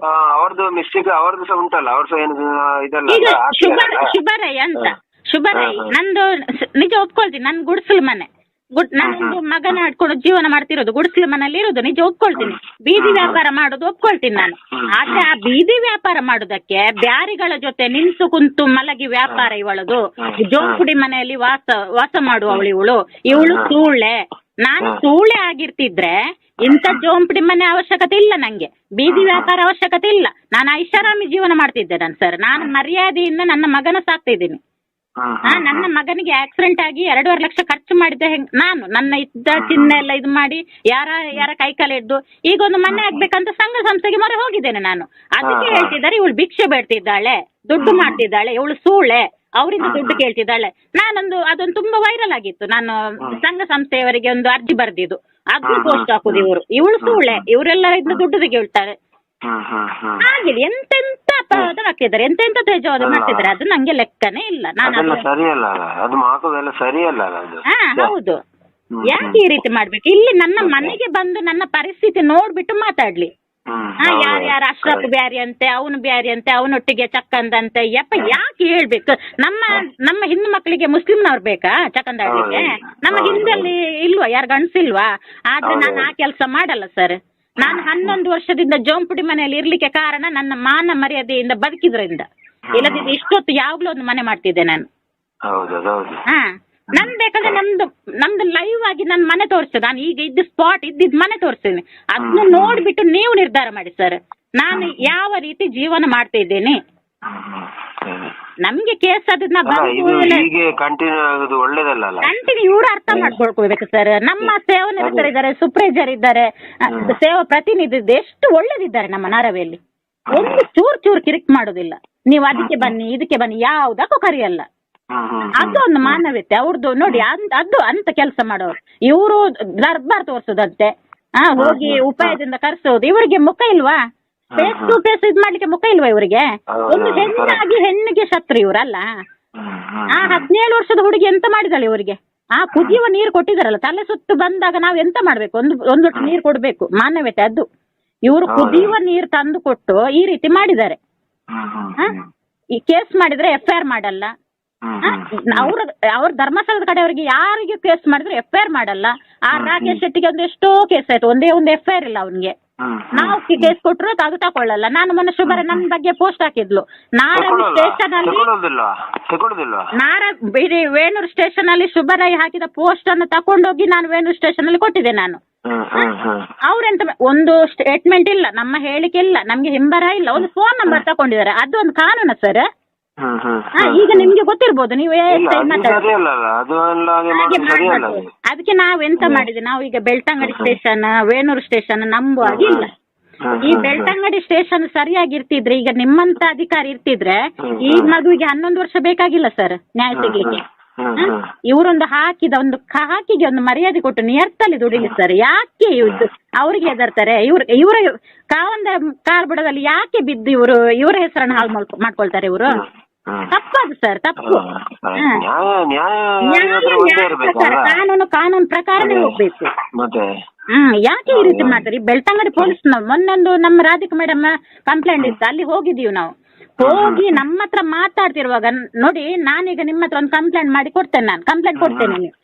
ಆ, ಅವ್ರದ್ದು ಮಿಸ್ಟೇಕ್ ಅವ್ರದ್ದು ಸಹ ಉಂಟಲ್ಲ. ಅವ್ರ ಸಹ ಏನು ಆ, ಇದಲ್ಲ ಈಗ ಅಲ್ಲ, ಶುಭ ಹಾಕ್ತಿರಲ್ಲ. ಶುಭರೈ ಅಂತ. ಹಾ. ಶುಭರೈ ಹಾ, ಹಾ. ನಂದು ಸ- ನಿಜ ಒಪ್ಕೊಳ್ತೀನಿ. ನನ್ ಗುಡ್ಸಲ್ ಮನೆ. ಗುಡ್ ನಾನೊಂದು ಮಗನ ಆಡ್ಕೊಂಡು ಜೀವನ ಮಾಡ್ತಿರೋದು ಗುಡಿಸ್ಲು ಮನೆಯಲ್ಲಿ ಇರೋದು ನಿಜ ಒಪ್ಕೊಳ್ತೀನಿ ಬೀದಿ ವ್ಯಾಪಾರ ಮಾಡೋದು ಒಪ್ಕೊಳ್ತೀನಿ ನಾನು. ಆದ್ರೆ ಆ ಬೀದಿ ವ್ಯಾಪಾರ ಮಾಡೋದಕ್ಕೆ ಬ್ಯಾರಿಗಳ ಜೊತೆ ನಿಂತು ಕುಂತು ಮಲಗಿ ವ್ಯಾಪಾರ ಇವಳದು. ಜೋಂಪುಡಿ ಮನೆಯಲ್ಲಿ ವಾಸ ವಾಸ ಮಾಡುವವಳು ಇವಳು. ಇವಳು ಸೂಳೆ. ನಾನು ಸೂಳೆ ಆಗಿರ್ತಿದ್ರೆ ಇಂಥ ಜೋಂಪಡಿ ಮನೆ ಅವಶ್ಯಕತೆ ಇಲ್ಲ ನಂಗೆ. ಬೀದಿ ವ್ಯಾಪಾರ ಅವಶ್ಯಕತೆ ಇಲ್ಲ. ನಾನು ಐಷಾರಾಮಿ ಜೀವನ ಮಾಡ್ತಿದ್ದೆ ನಾನು ಸರ್. ನಾನು ಮರ್ಯಾದೆಯಿಂದ ನನ್ನ ಮಗನ ಸಾಕ್ತಿದ್ದೀನಿ. ನನ್ನ ಮಗನಿಗೆ ಆಕ್ಸಿಡೆಂಟ್ ಆಗಿ ಎರಡೂವರೆ ಲಕ್ಷ ಖರ್ಚು ಮಾಡಿದ್ದೆ ಹೆಂಗ್ ನಾನು ನನ್ನ ಇದ್ದ ಚಿನ್ನ ಎಲ್ಲ ಇದು ಮಾಡಿ ಯಾರ ಯಾರ ಕೈ ಕಾಲ ಹಿಡ್ದು ಈಗ ಒಂದು ಮನೆ ಆಗ್ಬೇಕಂತ ಸಂಘ ಸಂಸ್ಥೆಗೆ ಮೊರೆ ಹೋಗಿದ್ದೇನೆ ನಾನು. ಅದಕ್ಕೆ. ಹೇಳ್ತಿದ್ದಾರೆ ಇವಳು ಭಿಕ್ಷೆ ಬೇಡ್ತಿದ್ದಾಳೆ ದುಡ್ಡು ಮಾಡ್ತಿದ್ದಾಳೆ ಇವಳು ಸೂಳೆ ಅವರಿಂದ ದುಡ್ಡು ಕೇಳ್ತಿದ್ದಾಳೆ. ನಾನೊಂದು ಅದೊಂದು ತುಂಬಾ ವೈರಲ್ ಆಗಿತ್ತು. ನಾನು ಸಂಘ ಸಂಸ್ಥೆಯವರಿಗೆ ಒಂದು ಅರ್ಜಿ ಬರ್ದಿದ್ದು. ಅದು ಪೋಸ್ಟ್. ಹಾಕುದು ಇವರು. ಇವಳು ಸೂಳೆ ಇವರೆಲ್ಲರಿಂದ ದುಡ್ಡು ತೆಗೆಳ್ತಾರೆ ಹಾಗೆ ಹ್ಮ್, ಹ್ಮ್. ಎಂತ ಎಂತ ಎಂತೆಂತ ತೇಜವಾದ. ಮಾಡ್ತಿದ್ದಾರೆ? ಅದು ನಂಗೆ ಲೆಕ್ಕನೇ ಇಲ್ಲ. ನಾನು ಅದೆಲ್ಲ ಅದು ಸರಿಯಲ್ಲ ಅಲ್ಲ. ಅದು ಹಾಕೋದೆಲ್ಲ ಸರಿಯಲ್ಲ ಅಲ್ಲ ಅದು. ಹಾ ಹೌದು. ಹ್ಮ್, ಯಾಕೆ ಈ ರೀತಿ ಮಾಡ್ಬೇಕು? ಇಲ್ಲಿ ನನ್ನ ಮನೆಗೆ ಬಂದು ನನ್ನ ಪರಿಸ್ಥಿತಿ ನೋಡ್ಬಿಟ್ಟು ಮಾತಾಡ್ಲಿ. ಹ್ಮ್, ಹಾ ಹೌದು, ಯಾರು ಯಾರು ಅಶ್ರಫ್ correct. ಬ್ಯಾರಿ ಅಂತೆ ಅವನು ಬ್ಯಾರಿ ಅಂತೆ ಅವನೊಟ್ಟಿಗೆ ಚಕ್ಕಂದಂತೆ ಯಪ್ಪ ಯಾಕೆ ಹೇಳ್ಬೇಕು? ನಮ್ಮ ನಮ್ಮ ಹಿಂದೂ ಮಕ್ಕಳಿಗೆ ಮುಸ್ಲಿಂನವ್ರು ಬೇಕಾ ಚಕ್ಕಂದ ಆಡ್ಲಿಕ್ಕೆ? ಹೌದು. ನಮ್ಮ ಹೌದು. ಹಿಂದಲ್ಲಿ ಇಲ್ವಾ? ಯಾರು ಗಂಡಸಿಲ್ವಾ? ಆದ್ರೆ ಹೌದು. ನಾನು ಆ ಕೆಲಸ ಮಾಡಲ್ಲ ಸರ್. ನಾನು ಹನ್ನೊಂದು ವರ್ಷದಿಂದ ಜೋಂಪುಡಿ ಮನೆಯಲ್ಲಿ ಇರ್ಲಿಕ್ಕೆ ಕಾರಣ ನನ್ನ ಮಾನ ಮರ್ಯಾದೆಯಿಂದ ಬದುಕಿದ್ರಿಂದ. ಇಲ್ಲದಿದ್ರೆ ಇಷ್ಟೊತ್ತು ಯಾವಾಗ್ಲೂ ಒಂದು ಮನೆ ಮಾಡ್ತಿದ್ದೆ ನಾನು. ಹೌದು ಹಾ. ನನ್ ಬೇಕಾದ್ರೆ ನಮ್ದು ನಮ್ದು ಲೈವ್ ಆಗಿ ನನ್ ಮನೆ ತೋರಿಸ್ತೇನೆ ನಾನು ಈಗ ಇದ್ದ ಸ್ಪಾಟ್ ಇದ್ದಿದ್ ಮನೆ ತೋರಿಸ್ತೇನೆ ಅದನ್ನ ನೋಡ್ಬಿಟ್ಟು ನೀವು ನಿರ್ಧಾರ ಮಾಡಿ ಸರ್. ನಾನು ಯಾವ ರೀತಿ ಜೀವನ ಮಾಡ್ತಾ ಇದ್ದೇನೆ. ನಮ್ಗೆ ಕೇಸ್ ಅದನ್ನ ಅಲ್ಲ ಇದು ಹೀಗೆ ಕಂಟಿನ್ಯೂ ಆಗೋದು ಒಳ್ಳೇದಲ್ಲ ಅಲ್ಲ? ಕಂಟಿನ್ಯೂ ಇವ್ರು ಅರ್ಥ ಮಾಡ್ಕೊಳ್ಕೋಬೇಕು ಸರ್ ನಮ್ಮ ಸೇವಾ ನಿರತರು ಇದ್ದಾರೆ ಸುಪ್ರೇಜರ್ ಇದ್ದಾರೆ ಅಹ್, ಸೇವಾ ಪ್ರತಿನಿಧಿ ಇದ್ದಾರೆ. ಎಷ್ಟು ಒಳ್ಳೇದಿದ್ದಾರೆ ನಮ್ಮ ನಾರವೆಯಲ್ಲಿ ಒಂದು ಚೂರ್ ಚೂರ್ ಕಿರಿಕ್ ಮಾಡೋದಿಲ್ಲ. ನೀವು ಅದಕ್ಕೆ ಬನ್ನಿ ಇದಕ್ಕೆ ಬನ್ನಿ ಯಾವ್ದಕ್ಕೂ ಕರೆಯಲ್ಲ. ಹ್ಮ್, ಹ್ಮ್, ಅದು ಒಂದು ಮಾನವೀಯತೆ ಅವ್ರದ್ದು ನೋಡಿ ಅಂತ್- ಅದು ಅಂತ ಕೆಲಸ ಮಾಡೋರು. ಇವರು ದರ್ಬಾರ್ ತೋರ್ಸೋದಂತೆ. ಹಾ ಹೋಗಿ ಉಪಾಯದಿಂದ ಕರ್ಸೋದು. ಇವರಿಗೆ ಮುಖ ಇಲ್ವಾ? ಫೇಸ್ ಟು ಫೇಸ್ ಇದ್ ಮಾಡ್ಲಿಕ್ಕೆ ಮುಖ ಇಲ್ವಾ ಇವರಿಗೆ? ಒಂದು ಹೆಣ್ಣಾಗಿ ಹೆಣ್ಣಿಗೆ ಶತ್ರು ಇವರಲ್ಲ. ಆ ಹದಿನೇಳು ವರ್ಷದ ಹುಡುಗಿ ಎಂತ ಮಾಡಿದಾಳೆ ಇವರಿಗೆ? ಆ ಕುದಿಯುವ ನೀರು ಕೊಟ್ಟಿದಾರಲ್ಲ ತಲೆ ಸುತ್ತು ಬಂದಾಗ ನಾವ್ ಎಂತ ಮಾಡ್ಬೇಕು? ಒಂದು ಒಂದು ಲೋಟ ನೀರು ಕೊಡ್ಬೇಕು ಮಾನವೀಯತೆ ಅದು. ಇವರು. ಕುದಿಯುವ ನೀರು ತಂದು ಕೊಟ್ಟು ಈ ರೀತಿ ಮಾಡಿದ್ದಾರೆ? ಈ ಕೇಸ್ ಮಾಡಿದ್ರೆ ಎಫ್ ಐ ಆರ್ ಮಾಡಲ್ಲ. ಅವ್ರ ಅವ್ರ ಧರ್ಮಸ್ಥಳದ ಕಡೆಯವರಿಗೆ ಯಾರಿಗೆ ಕೇಸ್ ಮಾಡಿದ್ರು ಎಫ್ ಐ ಆರ್ ಮಾಡಲ್ಲ ಆ ರಾಕೇಶ್ ಶೆಟ್ಟಿಗೆ ಒಂದು ಎಷ್ಟೋ ಕೇಸ್ ಆಯ್ತು. ಒಂದೇ ಒಂದು ಎಫ್ ಐ ಆರ್ ಇಲ್ಲ ಅವನಿಗೆ. ನಾವು ಕೇಸ್ ಕೊಟ್ರು ಅದು ತಕೊಳ್ಳಲ್ಲ. ನಾನು ಮೊನ್ನೆ ಶುಭರ ನನ್ನ ಬಗ್ಗೆ ಪೋಸ್ಟ್ ಹಾಕಿದ್ಲು. ನಾರಾಯಣ ಸ್ಟೇಷನ್ ಅಲ್ಲಿ ನಾರ ವೇಣೂರು ಸ್ಟೇಷನ್ ಅಲ್ಲಿ ಶುಭರೈ ಹಾಕಿದ ಪೋಸ್ಟ್ ಅನ್ನು ತಕೊಂಡೋಗಿ ನಾನು ವೇಣೂರು ಸ್ಟೇಷನ್ ಅಲ್ಲಿ ಕೊಟ್ಟಿದ್ದೆ ನಾನು. ಅವ್ರೆಂತ ಒಂದು ಸ್ಟೇಟ್ಮೆಂಟ್ ಇಲ್ಲ. ನಮ್ಮ ಹೇಳಿಕೆ ಇಲ್ಲ. ನಮ್ಗೆ ಹಿಂಬರ ಇಲ್ಲ. ಒಂದು ಫೋನ್ ನಂಬರ್ ತಕೊಂಡಿದ್ದಾರೆ. ಅದು ಒಂದು ಕಾನೂನು ಸರ್. ಹಾ ಈಗ ನಿಮ್ಗೆ ಗೊತ್ತಿರ್ಬೋದು ನೀವು ಇಲ್ಲ, ಎಂತ ಅದು ಮಾತಾಡ. ಸರಿಯಲ್ಲ ಅಲ್ಲ ಅದು ಎಲ್ಲ ಹಾಗೆ ಹಾಗೆ ಮಾಡೋದು ಸರಿಯಲ್ಲ ಮಾಡ್ಬಾರ್ದು. ಅದು. ಅದಕ್ಕೆ ನಾವ್ ಎಂತ ಮಾಡಿದ್ವಿ ನಾವು ಈಗ ಬೆಳ್ತಂಗಡಿ ಸ್ಟೇಷನ್ ವೇಣೂರು ಸ್ಟೇಷನ್ ನಂಬುವಾಗ ಇಲ್ಲ. ಈ ಬೆಳ್ತಂಗಡಿ ಸ್ಟೇಷನ್ ಸರಿಯಾಗಿ ಇರ್ತಿದ್ರೆ ಈಗ ನಿಮ್ಮಂತ ಅಧಿಕಾರಿ ಇರ್ತಿದ್ರೆ ಹ್ಮ್, ಈ ಹ್ಮ್. ಮಗುವಿಗೆ ಹನ್ನೊಂದು ವರ್ಷ ಬೇಕಾಗಿಲ್ಲ ಸರ್ ನ್ಯಾಯ ಸಿಗ್ಲಿಕ್ಕೆ ಹ್ಮ್, ಹ? ಹ್ಮ್. ಇವರೊಂದು ಹಾಕಿದ ಒಂದು ಹಾಕಿಗೆ ಒಂದು ಮರ್ಯಾದೆ ಕೊಟ್ಟು ನಿಯರ್ತಲ್ಲಿ ದುಡಿಲಿ ಸರ್ ಯಾಕೆ ಇದು? ಅವ್ರಿಗೆ ಹೆದರ್ತಾರೆ ಇವ್ರ ಇವರ ಕಾವಂದ ಕಾರ್ ಬುಡದಲ್ಲಿ ಯಾಕೆ ಬಿದ್ದು ಇವರು ಇವರ ಹೆಸರನ್ನು ಹಾಳು ಮಾಡ್ಕೊ- ಮಾಡ್ಕೊಳ್ತಾರೆ ಇವರು? ತಪ್ಪದು ಸರ್ ತಪ್ಪು. ಹಾ, ಹ. ನ್ಯಾಯ ನ್ಯಾಯ ನ್ಯಾಯ ಒಂದೇ ನ್ಯಾಯ ಪ್ರಕಾರ ಇರ್ಬೇಕಲ್ಲ ಕಾನೂನು ಕಾನೂನು ಪ್ರಕಾರನೇ ಹೋಗ್ಬೇಕು. ಮತ್ತೆ? ಹ್ಮ್ ಯಾಕೆ ಈ ರೀತಿ ಮಾಡ್ತಾರೆ ಬೆಳ್ತಂಗಡಿ ಪೊಲೀಸ್ ಮೊನ್ನೊಂದು ನಮ್ಮ ರಾಧಿಕಾ ಮೇಡಮ್ ಕಂಪ್ಲೇಂಟ್ ಇತ್ತು ಅಲ್ಲಿ ಹೋಗಿದೀವಿ ನಾವು. ಹೋಗಿ ನಮ್ಮ ಹತ್ರ ಮಾತಾಡ್ತಿರುವಾಗ ನ್- ನೋಡಿ ನಾನೀಗ ನಿಮ್ಮ ಹತ್ರ ಒಂದು ಕಂಪ್ಲೇಂಟ್ ಮಾಡಿ ಕೊಡ್ತೇನೆ ನಾನು. ಕಂಪ್ಲೇಂಟ್ ಕೊಡ್ತೇನೆ ನೀವು.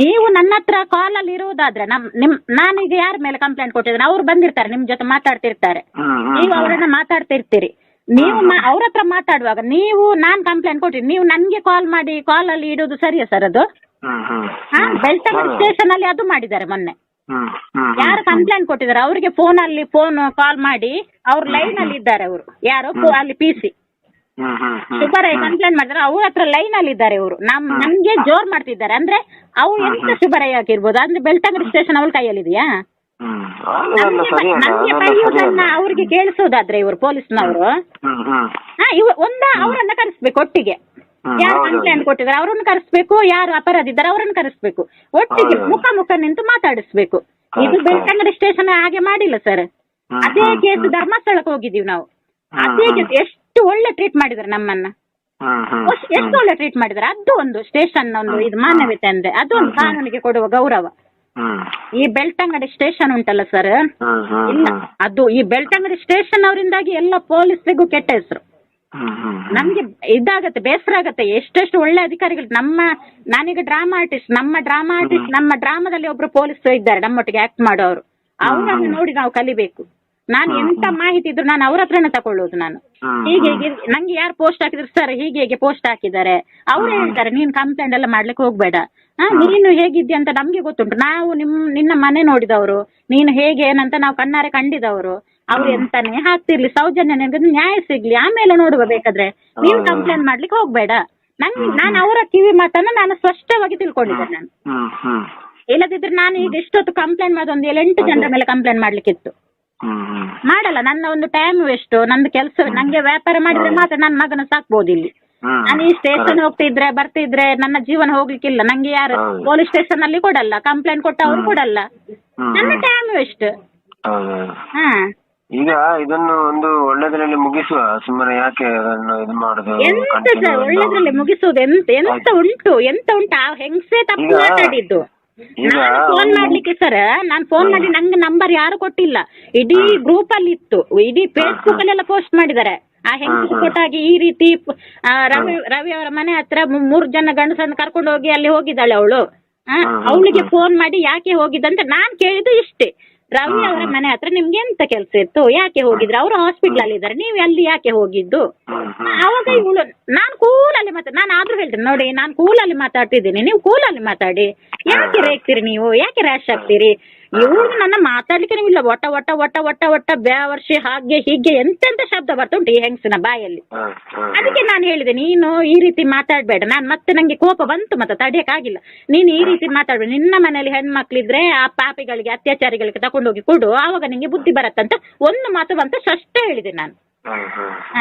ನೀವು ನನ್ನ ಹತ್ರ ಕಾಲ್ ಅಲ್ಲಿ ಇರುವುದಾದ್ರೆ ನಮ್ ನಿಮ್ ನಾನೀಗ ಯಾರ ಮೇಲೆ ಕಂಪ್ಲೇಂಟ್ ಕೊಟ್ಟಿದ್ರೆ ಅವ್ರು ಬಂದಿರ್ತಾರೆ ನಿಮ್ ಜೊತೆ ಮಾತಾಡ್ತಿರ್ತಾರೆ. ಹ್ಮ್ ಹ್ಮ್ ನೀವು ಅವರನ್ನ ಮಾತಾಡ್ತಿರ್ತೀರಿ. ನೀವು ಅವ್ರ ಹತ್ರ ಮಾತಾಡುವಾಗ ನೀವು ನಾನ್ ಕಂಪ್ಲೇಂಟ್ ಕೊಟ್ಟಿರಿ ನೀವು ನನ್ಗೆ ಕಾಲ್ ಮಾಡಿ ಕಾಲ್ ಅಲ್ಲಿ ಇಡೋದು ಸರಿಯಾ ಸರ್ ಅದು? ಹಾ ಬೆಳ್ತಂಗಡಿ ಸ್ಟೇಷನ್ ಅಲ್ಲಿ ಅದು ಮಾಡಿದ್ದಾರೆ ಮೊನ್ನೆ. ಯಾರು ಕಂಪ್ಲೇಂಟ್ ಕೊಟ್ಟಿದ್ದಾರೆ? ಅವರಿಗೆ ಫೋನ್ ಅಲ್ಲಿ ಫೋನ್ ಕಾಲ್ ಮಾಡಿ ಅವ್ರ ಲೈನ್ ಅಲ್ಲಿ ಇದ್ದಾರೆ ಅವರು. ಯಾರು? ಅಲ್ಲಿ ಪಿ ಸಿ ಶುಭರಾಯ್ ಕಂಪ್ಲೇಂಟ್ ಮಾಡಿದ್ರೆ ಅವ್ರ ಹತ್ರ ಲೈನ್ ಅಲ್ಲಿ ಇದ್ದಾರೆ ಇವರು. ನಮ್ ನಮ್ಗೆ ಜೋರ್ ಮಾಡ್ತಿದ್ದಾರೆ. ಅಂದ್ರೆ ಅವ್ರು ಎಂತ ಶುಭರಾಯ್ ಆಗಿರ್ಬೋದು? ಅಂದ್ರೆ ಬೆಳ್ತಂಗಡಿ ಸ್ಟೇಷನ್ ಅವ್ರ ಕೈಯಲ್ಲಿದೆಯಾ? ಅದೆಲ್ಲ ನಮ್ಗೆ ಸರಿಯಲ್ಲ ನಮ್ಗೆ ಅದೆಲ್ಲ ಬೈಯೋದನ್ನ ಅವ್ರಿಗೆ ಕೇಳಿಸೋದಾದ್ರೆ ಇವರು ಪೊಲೀಸ್ನವರು. ಹ್ಮ್ ಹ್ಮ್ ಹಾ ಇವ ಒಂದ ಅವರನ್ನ ಕರೆಸ್ಬೇಕು ಒಟ್ಟಿಗೆ. ಹ್ಮ್, ಯಾರು ಹೌದು. ಕಂಪ್ಲೇಂಟ್ ಕೊಟ್ಟಿದ್ದಾರೆ ಅವರನ್ನು ಕರೆಸ್ಬೇಕು ಯಾರು ಅಪರಾಧ ಇದ್ದಾರೆ ಅವರನ್ನು ಕರೆಸ್ಬೇಕು. ಒಟ್ಟಿಗೆ ಹೌದು. ಮುಖ ಮುಖ ನಿಂತು ಮಾತಾಡಿಸ್ಬೇಕು. ಇದು correct, ಬೆಳ್ತಂಗಡಿ ಸ್ಟೇಷನ್ ಹಾಗೆ ಮಾಡಿಲ್ಲ ಸರ್ ಹ್ಮ್, ಅದೇ ಹ್ಮ್, ಕೇಸ್ ಹ್ಮ್. ಧರ್ಮಸ್ಥಳಕ್ಕೆ ಹೋಗಿದೀವಿ ನಾವು. ಅದೇ ಹ್ಮ್. ಕೇಸ್ ಎಷ್ಟು ಒಳ್ಳೆ ಟ್ರೀಟ್ ಮಾಡಿದ್ದಾರೆ ನಮ್ಮನ್ನ. ಹ್ಮ್ ಹ್ಮ್. ಅಷ್ಟ್- ಎಷ್ಟು ಒಳ್ಳೆ ಟ್ರೀಟ್ ಮಾಡಿದ್ದಾರೆ ಅದು ಒಂದು ಸ್ಟೇಷನ್ ಒಂದು ಇದು ಮಾನವೀಯತೆ ಅಂದ್ರೆ. ಅದು ಒಂದು ಕಾನೂನಿಗೆ ಕೊಡುವ ಗೌರವ. ಈ ಬೆಳ್ತಂಗಡಿ ಸ್ಟೇಷನ್ ಉಂಟಲ್ಲ ಸರ್ ಇಲ್ಲ. ಅದು ಈ ಬೆಳ್ತಂಗಡಿ ಸ್ಟೇಷನ್ ಅವರಿಂದಾಗಿ ಎಲ್ಲ ಪೊಲೀಸ್ಗೂ ಕೆಟ್ಟ ಹೆಸರು. ನಮ್ಗೆ ಇದಾಗತ್ತೆ ಬೇಸರ ಆಗತ್ತೆ. ಎಷ್ಟೆಷ್ಟು ಒಳ್ಳೆ ಅಧಿಕಾರಿಗಳು ನಮ್ಮ ನಾನೀಗ ಡ್ರಾಮಾ ಆರ್ಟಿಸ್ಟ್ ನಮ್ಮ ಡ್ರಾಮಾ ಆರ್ಟಿಸ್ಟ್ ನಮ್ಮ ಡ್ರಾಮಾದಲ್ಲಿ ಒಬ್ರು ಪೊಲೀಸ್ ಇದ್ದಾರೆ ನಮ್ಮೊಟ್ಟಿಗೆ ಆಕ್ಟ್ ಮಾಡೋರು. ಅವರನ್ನು ನೋಡಿ ನಾವು ಕಲಿಬೇಕು. ನಾನು ಎಂತ ಮಾಹಿತಿ ಇದ್ರು ನಾನು ಅವ್ರ ಹತ್ರನೇ ತಕೊಳ್ಳೋದು ನಾನು. ಹೀಗೆ ಹೀಗೆ ನಂಗೆ ಯಾರು ಪೋಸ್ಟ್ ಹಾಕಿದ್ರು ಸರ್ ಹೀಗೆ ಹೀಗೆ ಪೋಸ್ಟ್ ಹಾಕಿದ್ದಾರೆ. ಅವ್ರು ಹೇಳ್ತಾರೆ ನೀನ್ ಕಂಪ್ಲೇಂಟ್ ಎಲ್ಲ ಮಾಡ್ಲಿಕ್ಕೆ ಹೋಗ್ಬೇಡ. ಹಾ ನೀನು ಹೇಗಿದ್ದಿ ಅಂತ ನಮ್ಗೆ ಗೊತ್ತುಂಟು. ನಾವು ನಿಮ್ ನಿನ್ನ ಮನೆ ನೋಡಿದವರು. ನೀನು ಹೇಗೆ ಏನಂತ ನಾವು ಕಣ್ಣಾರೆ ಕಂಡಿದವರು. ಅವ್ರು ಎಂತಾನೆ ಹಾಕ್ತಿರ್ಲಿ ಸೌಜನ್ಯ ನಿನಗೆ ನ್ಯಾಯ ಸಿಗ್ಲಿ ಆಮೇಲೆ ನೋಡುವ ಬೇಕಾದ್ರೆ. ನೀನು ಕಂಪ್ಲೇಂಟ್ ಮಾಡ್ಲಿಕ್ಕೆ ಹೋಗ್ಬೇಡ. ನಂಗ್ ನಾನು ಅವರ ಕಿವಿ ಮಾತನ್ನ ನಾನು ಸ್ಪಷ್ಟವಾಗಿ ತಿಳ್ಕೊಂಡಿದ್ದೇನೆ ನಾನು. ಹ್ಮ್ ಹ್ಮ್ ಇಲ್ಲದಿದ್ರೆ ನಾನು ಈಗ ಇಷ್ಟೊತ್ತು ಕಂಪ್ಲೇಂಟ್ ಮಾಡೋದು ಒಂದು ಏಳೆಂಟು ಜನರ ಮೇಲೆ ಕಂಪ್ಲೇಂಟ್ ಮಾಡ್ಲಿಕ್ಕಿತ್ತು. ಹ್ಮ್ ಮಾಡಲ್ಲ ನನ್ನ ಒಂದು ಟೈಮ್ ವೇಸ್ಟ್ ನಂದು ಕೆಲಸ ನಂಗೆ ವ್ಯಾಪಾರ ಮಾಡಿದ್ರೆ ಮಾತ್ರ ನನ್ನ ಮಗನ ಸಾಕ್ಬೋದು ಇಲ್ಲಿ. ಹ್ಮ್ ನಾನು ಈ ಸ್ಟೇಷನ್ ಹೋಗ್ತಿದ್ರೆ ಬರ್ತಿದ್ರೆ ನನ್ನ ಜೀವನ ಹೋಗ್ಲಿಕ್ಕಿಲ್ಲ. ನಂಗೆ ಯಾರು ಹೌದು. ಪೊಲೀಸ್ ಸ್ಟೇಷನ್ ಅಲ್ಲಿ ಕೊಡಲ್ಲ ಕಂಪ್ಲೇಂಟ್ ಕೊಟ್ಟ ಅವ್ರು ಕೊಡಲ್ಲ. ಹ್ಮ್. ನನ್ನ ಟೈಮ್ ವೇಸ್ಟ್ ಹಾ. ಈಗ ಇದನ್ನು ಒಂದು ಒಳ್ಳೆದರಲ್ಲಿ ಮುಗಿಸುವ ಸುಮ್ಮನೆ ಯಾಕೆ ಅದನ್ನು ಇದು ಮಾಡುದು ಎಂತ continue ಸರ್ ಒಳ್ಳೇದ್ರಲ್ಲಿ ಮುಗಿಸುವುದು ಎಂತ ಎಂತ ಉಂಟು ಎಂತ ಉಂಟು? ಆ ಹೆಂಗಸೇ ತಪ್ಪು ಈಗ- ಮಾತಾಡಿದ್ದು. ಈಗ ನಾನು ಫೋನ್ ಮಾಡ್ಲಿಕ್ಕೆ ಸರ್ ನಾನು ಫೋನ್ ಮಾಡಿ ನಂಗೆ ನಂಬರ್ ಯಾರು ಕೊಟ್ಟಿಲ್ಲ. ಇಡೀ ಗ್ರೂಪ್ ಅಲ್ಲಿ ಇತ್ತು ಇಡೀ ಫೇಸ್ಬುಕ್ ಅಲ್ಲೆಲ್ಲ ಪೋಸ್ಟ್ ಮಾಡಿದ್ದಾರೆ. ಆ ಹೆಂಗಸು ಕೊಟ್ಟಾಗಿ ಈ ರೀತಿ ಆ, ರವಿ ರವಿ ಅವರ ಮನೆ ಹತ್ರ ಮೂರ್ ಜನ ಗಂಡಸನ್ನು ಕರ್ಕೊಂಡು ಹೋಗಿ ಅಲ್ಲಿ ಹೋಗಿದ್ದಾಳೆ ಅವಳು. ಅವಳಿಗೆ ಫೋನ್ ಮಾಡಿ ಯಾಕೆ ಹೋಗಿದ್ದಂತ ನಾನ್ ಕೇಳಿದ್ದು ಇಷ್ಟೇ. ರವಿ ಅವರ ಮನೆ ಹತ್ರ ನಿಮ್ಗೆ ಎಂತ ಕೆಲಸ ಇತ್ತು? ಯಾಕೆ ಹೋಗಿದ್ರು? ಅವರು ಹಾಸ್ಪಿಟಲ್ ಅಲ್ಲಿ ಇದ್ದಾರೆ ನೀವು ಅಲ್ಲಿ ಯಾಕೆ ಹೋಗಿದ್ದು? ಅವಾಗ ಇವಳು ನಾನ್ ಕೂಲಲ್ಲಿ ಮಾತಾಡ ನಾನು ಆದ್ರೂ ಹೇಳ್ತೇನೆ ನೋಡಿ ನಾನು ಕೂಲಲ್ಲಿ ಮಾತಾಡ್ತಿದ್ದೀನಿ ನೀವು ಕೂಲಲ್ಲಿ ಮಾತಾಡಿ. ಯಾಕೆ ರೇಗ್ತೀರಿ ನೀವು? ಯಾಕೆ ರ್ಯಾಶ್ ಆಗ್ತೀರಿ? ಇವ್ರಿಗೆ ನನ್ನ ಮಾತಾಡ್ಲಿಕ್ಕೆ ಇಲ್ಲ ಒಟ್ಟ ಒಟ್ಟ ಒಟ್ಟ ಒಟ್ಟ ಒಟ್ಟ ಬ್ಯಾವರ್ಷಿ ಹಾಗೆ ಹೀಗೆ ಎಂತೆಂತ ಶಬ್ದ ಬರ್ತುಂಟು ಈ ಹೆಂಗ್ಸಿನ ಬಾಯಲ್ಲಿ. ಅದಕ್ಕೆ ನಾನು ಹೇಳಿದೆ ನೀನು ಈ ರೀತಿ ಮಾತಾಡಬೇಡ. ನಾನು ಮತ್ತೆ ನಂಗೆ ಕೋಪ ಬಂತು ಮತ್ತೆ ತಡಿಯಕ್ಕಾಗಿಲ್ಲ. ನೀನು ಈ ರೀತಿ ಮಾತಾಡ್ಬೇಡ. ನಿನ್ನ ಮನೆಯಲ್ಲಿ ಹೆಣ್ಮಕ್ಳಿದ್ರೆ ಆ ಪಾಪಿಗಳಿಗೆ ಅತ್ಯಾಚಾರಿಗಳಿಗೆ ತಗೊಂಡೋಗಿ ಕೊಡು. ಆವಾಗ ನಿಂಗೆ ಬುದ್ಧಿ ಬರತ್ತಂತ ಒಂದು ಮಾತು ಬಂತ. ಅಷ್ಟೇ ಹೇಳಿದೆ ನಾನು.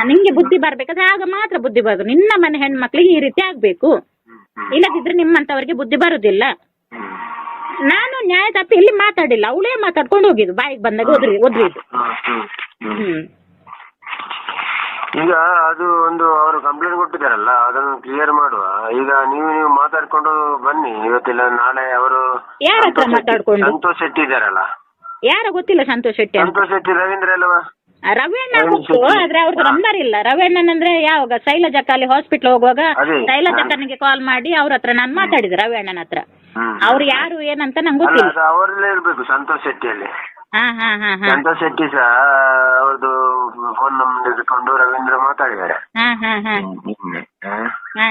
ನಿಂಗೆ ಬುದ್ಧಿ ಬರ್ಬೇಕಾದ್ರೆ ಆಗ ಮಾತ್ರ ಬುದ್ಧಿ ಬರೋದು. ನಿನ್ನ ಮನೆ ಹೆಣ್ಮಕ್ಳಿಗೆ ಈ ರೀತಿ ಆಗ್ಬೇಕು. ಇಲ್ಲದಿದ್ರೆ ನಿಮ್ಮಂತವರಿಗೆ ಬುದ್ಧಿ ಬರುದಿಲ್ಲ. ನಾನು ನ್ಯಾಯ ತಪ್ಪಿ ಇಲ್ಲಿ ಮಾತಾಡಿಲ್ಲ. ಅವಳೇ ಮಾತಾಡ್ಕೊಂಡು ಹೋಗಿದ್ದು ಬಾಯಿಗೆ ಬಂದಾಗ ಒದ್ರಿ ಒದ್ರಿದ್ದು ಹ್ಮ್. ಈಗ ಅದು ಒಂದು ಅವರು ಕಂಪ್ಲೇಂಟ್ ಕೊಟ್ಟಿದ್ದಾರಲ್ಲ ಅದನ್ನು ಕ್ಲಿಯರ್ ಮಾಡುವ. ಈಗ ನೀವು ನೀವು ಮಾತಾಡ್ಕೊಂಡು ಬನ್ನಿ. ಇವತ್ತಿಲ್ಲ ನಾಳೆ ಅವರು ಯಾರ ಹತ್ರ ಮಾತಾಡ್ಕೊಂಡು? ಸಂತೋಷ್ ಶೆಟ್ಟಿ ಇದ್ದಾರಲ್ಲ. ಯಾರ ಗೊತ್ತಿಲ್ಲ ಸಂತೋಷ್ ಶೆಟ್ಟಿ ಅಂತ? ಸಂತೋಷ್ ಶೆಟ್ಟಿ ರವೀಂದ್ರ ಅಲ್ವಾ? ರವಿಯಣ್ಣ ಗೊತ್ತು ಆದ್ರೆ ಅವ್ರದ್ದು ನಂಬರ್ ಇಲ್ಲ. ರವಿಯಣ್ಣನ್ ಅಂದ್ರೆ ಯಾವಾಗ? ಶೈಲಜಕ್ಕ ಅಲ್ಲಿ ಹಾಸ್ಪಿಟಲ್ ಹೋಗುವಾಗ ಶೈಲಜಕ್ಕನಿಗೆ ಕಾಲ್ ಮಾಡಿ ಅವ್ರ ಹತ್ರ ನಾನು ಮಾತಾಡಿದೆ ರವಿಯಣ್ಣನ ಹತ್ರ. ಅವ್ರು ಯಾರು ಏನಂತ ನಂಗೆ ಅಲ್ಲ ಗೊತ್ತಿಲ್ಲ ಅದು ಅವರಲ್ಲೇ ಇರ್ಬೇಕು ಸಂತೋಷ್ ಶೆಟ್ಟಿಯಲ್ಲಿ ಹಾ ಹಾ ಹಾ ಹಾ. ಸಂತೋಷ್ ಶೆಟ್ಟಿ ಸಹ ಅವ್ರದ್ದು ಫೋನ್ ನಂಬರ್ ಇಟ್ಕೊಂಡು ರವೀಂದ್ರ ಮಾತಾಡಿದ್ದಾರೆ. ಹಾ ಹಾ ಹಾ. ನಿನ್ನೆ, ಹ? ಹಾ.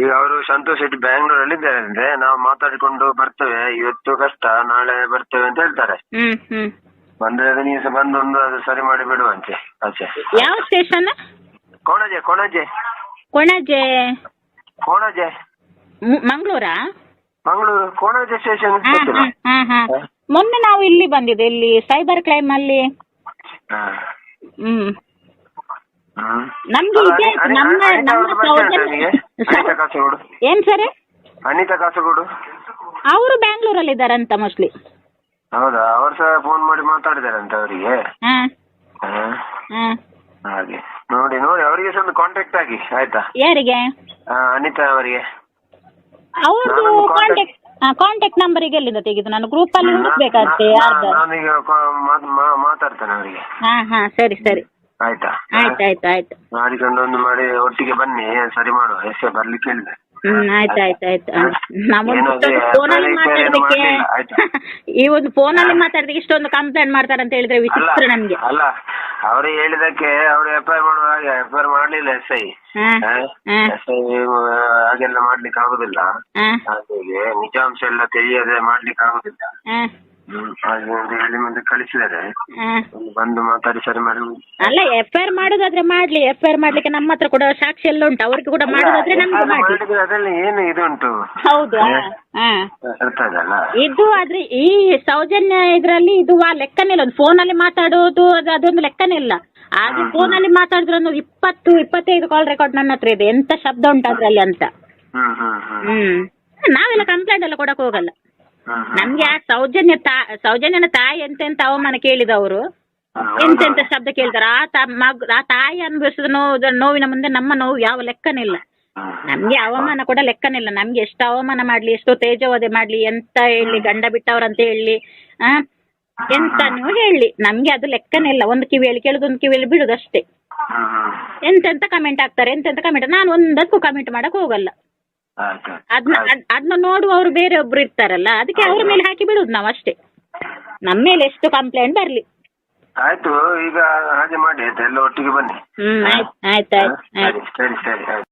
ಈಗ ಅವರು ಸಂತೋಷ್ ಶೆಟ್ಟಿ ಬ್ಯಾಂಗ್ಳೂರಲ್ಲಿ ಇದ್ದಾರೆ ಅಂದ್ರೆ ನಾವು ಮಾತಾಡಿಕೊಂಡು ಬರ್ತೇವೆ ಇವತ್ತು ಕಷ್ಟ ನಾಳೆ ಬರ್ತೇವೆ ಅಂತ ಹೇಳ್ತಾರೆ. ಹ್ಮ್ ಹ್ಮ್. ಬಂದ್ರೆ ಅದು ನೀವು ಸಹ ಬಂದು ಒಂದು ಅದು ಸರಿ ಮಾಡಿ ಬಿಡುವಂತೆ ಆಚೆ. ಯಾವ ಸ್ಟೇಷನ್ ಕೋಣಜೆ ಕೋಣಜೆ. ಕೊಣಜೆ. ಕೋಣಜೆ. ಮಂಗಳೂರಾ? ಮಂಗಳೂರು ಕೋಣಜೆ ಸ್ಟೇಷನ್ ಹಾ. ಮೊನ್ನೆ ನಾವು ಇಲ್ಲಿ ಬಂದಿದ್ದೆ ಇಲ್ಲಿ ಸೈಬರ್ ಕ್ರೈಮ್ ಅಲ್ಲಿ. ಹ್ಮ್. ನಮ್ಗೆ ಇದೆ ನಮ್ಮ ನಮ್ಮ ಸಹೋದರ ಅನಿತಾ ಕಾಸರಗೋಡು. ಏನ್ ಸರ್? ಅನಿತಾ ಕಾಸರಗೋಡು. ಅವರು ಬ್ಯಾಂಗ್ಳೂರಲ್ಲಿ ಇದ್ದಾರಂತ ಮೋಸ್ಟ್ಲಿ ಹೌದಾ? ಅವ್ರು ಸಹ ಫೋನ್ ಮಾಡಿ ಮಾತಾಡಿದಾರಂತೆ ಅವರಿಗೆ? ಹಾ. ಹಾ. ಹಾ. ಹಾಗೆ. ನೋಡಿ ನೋಡಿ ಅವರಿಗೆ ಸಹ ಒಂದು ಕಾಂಟ್ಯಾಕ್ಟ್ ಆಗಿ ಆಯ್ತಾ? ಯಾರಿಗೆ? ಆ, ಅನಿತಾ ಅವರಿಗೆ. ಅವ್ರದ್ದು ಕಾಂಟ್ಯಾಕ್ಟ್ ಕಾಂಟ್ಯಾಕ್ಟ್ ನಂಬರ್ ಎಲ್ಲಿಂದ ತೆಗೆದು? ನಾನು ಗ್ರೂಪ್ ಅಲ್ಲಿ ಹುಡುಕ್ಬೇಕಾಗ್ತದೆ ಯಾರ್ದು? ನಾನೀಗ ಮಾತಾಡ್ತೇನೆ ಅವರಿಗೆ. ಹಾ ಹಾ ಸರಿ ಸರಿ. ಆಯ್ತಾ? ಆಯ್ತು ಆಯ್ತು ಆಯ್ತು. ಮಾಡಿಕೊಂಡು ಒಂದು ಮಾಡಿ ಒಟ್ಟಿಗೆ ಬನ್ನಿ. ಸರಿ ಮಾಡುವ ಎಷ್ಟೇ ಬರ್ಲಿಕ್ಕೆ ಹೇಳಿದೆ. ಹ್ಮ್ ಆಯ್ತು ಮಾತಾಡೋದಕ್ಕೆ ಮಾಡ್ಲಿಲ್ಲ, ಆಯ್ತಾ? ಈ ಒಂದು ಫೋನಲ್ಲಿ ಮಾತಾಡೋದಕ್ಕೆ ಇಷ್ಟೊಂದು ಕಂಪ್ಲೇಂಟ್ ಮಾಡ್ತಾರೆ ಅಂತ ಹೇಳಿದ್ರೆ ಅಲ್ಲ ವಿಚಿತ್ರ ನಮ್ಗೆ. ಅಲ್ಲ ಅವ್ರು ಹೇಳಿದಕ್ಕೆ ಅವ್ರು ಎಫ್ ಐ ಮಾಡುವಾಗ ಎಫ್ ಐ ಮಾಡ್ಲಿಲ್ಲ ಎಸ್ ಐ ಎಸ್ ಹಾಗೆಲ್ಲ ಮಾಡ್ಲಿಕ್ಕೆ ಆಗುದಿಲ್ಲ ಹಾಗೆ ನಿಜಾಂಶ ಎಲ್ಲ ತಿಳಿಯದೆ ಮಾಡ್ಲಿಕ್ಕೆ ಆಗುದಿಲ್ಲ ಹ್ಮ್ ಹಾಗೆ ಹೇಳಿ ಕಳಿಸಿದ್ದಾರೆ. ಹಾ ಬಂದು ಮಾತಾಡಿ ಸರಿ ಮಾಡಿ. ಅಲ್ಲ ಎಫ್ ಐ ಆರ್ ಮಾಡುದಾದ್ರೆ ಮಾಡ್ಲಿ. ಎಫ್ ಐ ಆರ್ ಮಾಡ್ಲಿಕ್ಕೆ ನಮ್ಮ ಹತ್ರ ಕೂಡ ಸಾಕ್ಷಿ ಎಲ್ಲ ಉಂಟು. ಅವ್ರಿಗೆ ಕೂಡ ಮಾಡುದಾದ್ರೆ ನಮ್ಗೆ ಮಾಡಿ ಮಾಡಿದ್ರೆ ಅದರಲ್ಲಿ ಏನು ಇದು ಉಂಟು? ಹೌದು? ಹಾ. ಅರ್ಥ ಇದು ಆದ್ರೆ ಈ ಸೌಜನ್ಯ ಇದ್ರಲ್ಲಿ ಇದು ಆ ಲೆಕ್ಕನೇ ಇಲ್ಲ. ಒಂದು ಫೋನಲ್ಲಿ ಮಾತಾಡೋದು ಅದು ಅದೊಂದು ಲೆಕ್ಕನೇ ಇಲ್ಲ. ಆದ್ರೆ ಫೋನಲ್ಲಿ ಅಲ್ಲಿ ಒಂದು ಇಪ್ಪತ್ತು ಇಪ್ಪತ್ತೈದು ಕಾಲ್ ರೆಕಾರ್ಡ್ ನನ್ನ ಹತ್ರ ಇದೆ. ಎಂತ ಶಬ್ದ ಉಂಟು ಅದ್ರಲ್ಲಿ ಅಂತ. ಹ್ಮ್ ಹ್ಮ್ ಹ್ಮ್. ಹ್ಮ್. ನಾವೆಲ್ಲ ಕಂಪ್ಲೇಂಟ್ ಎಲ್ಲ ಕೊಡಕ್ ಹೋಗಲ್ಲ. ನಮ್ಗೆ ಆ ಸೌಜನ್ಯ ತಾ ಸೌಜನ್ಯನ ತಾಯಿ ಎಂತೆಂತ ಅವಮಾನ ಕೇಳಿದವರು? ಎಂತೆಂತ ಶಬ್ದ ಕೇಳ್ತಾರೆ? ಆ ತಾ ಮಗ್ ಆ ತಾಯಿ ಅನುಭವಿಸಿದ ನೋವು ನೋವಿನ ಮುಂದೆ ನಮ್ಮ ನೋವು ಯಾವ ಲೆಕ್ಕನಿಲ್ಲ. ನಮ್ಗೆ ಅವಮಾನ ಕೂಡ ಲೆಕ್ಕನಿಲ್ಲ. ನಮ್ಗೆ ಎಷ್ಟು ಅವಮಾನ ಮಾಡ್ಲಿ ಎಷ್ಟು ತೇಜವಧೆ ಮಾಡ್ಲಿ ಎಂತ ಹೇಳಿ ಗಂಡ ಬಿಟ್ಟವ್ರಂತ ಹೇಳಿ ಆ? ಎಂತನೂ ಹೇಳಿ. ನಮ್ಗೆ ಅದು ಲೆಕ್ಕನೇ ಇಲ್ಲ ಒಂದು ಕಿವಿಯಲ್ಲಿ ಕೇಳುದು ಒಂದು ಕಿವಿಯಲ್ಲಿ ಬಿಡುದು ಅಷ್ಟೇ. ಎಂತೆಂತ ಕಮೆಂಟ್ ಹಾಕ್ತಾರೆ ಎಂತೆಂತ ಕಮೆಂಟ್ ನಾನು ಒಂದಕ್ಕೂ ಕಮೆಂಟ್ ಮಾಡಕ್ ಹೋಗಲ್ಲ. ಅದನ್ನ ನೋಡುವವರು ಬೇರೆ ಒಬ್ರು ಇರ್ತಾರಲ್ಲ ಅದಕ್ಕೆ ಅವ್ರ ಮೇಲೆ ಹಾಕಿ ಬಿಡುದು ನಾವು ಅಷ್ಟೇ. ನಮ್ಮ ಮೇಲೆ ಎಷ್ಟು ಕಂಪ್ಲೇಂಟ್ ಬರ್ಲಿ. ಆಯ್ತು ಈಗ ಹಾಗೆ ಮಾಡಿ ಆಯ್ತಾ ಎಲ್ಲ ಒಟ್ಟಿಗೆ ಬನ್ನಿ. ಹ್ಮ್ ಆಯ್ತು ಆಯ್ತು ಆಯ್ತು ಸರಿ ಸರಿ ಆಯ್ತು.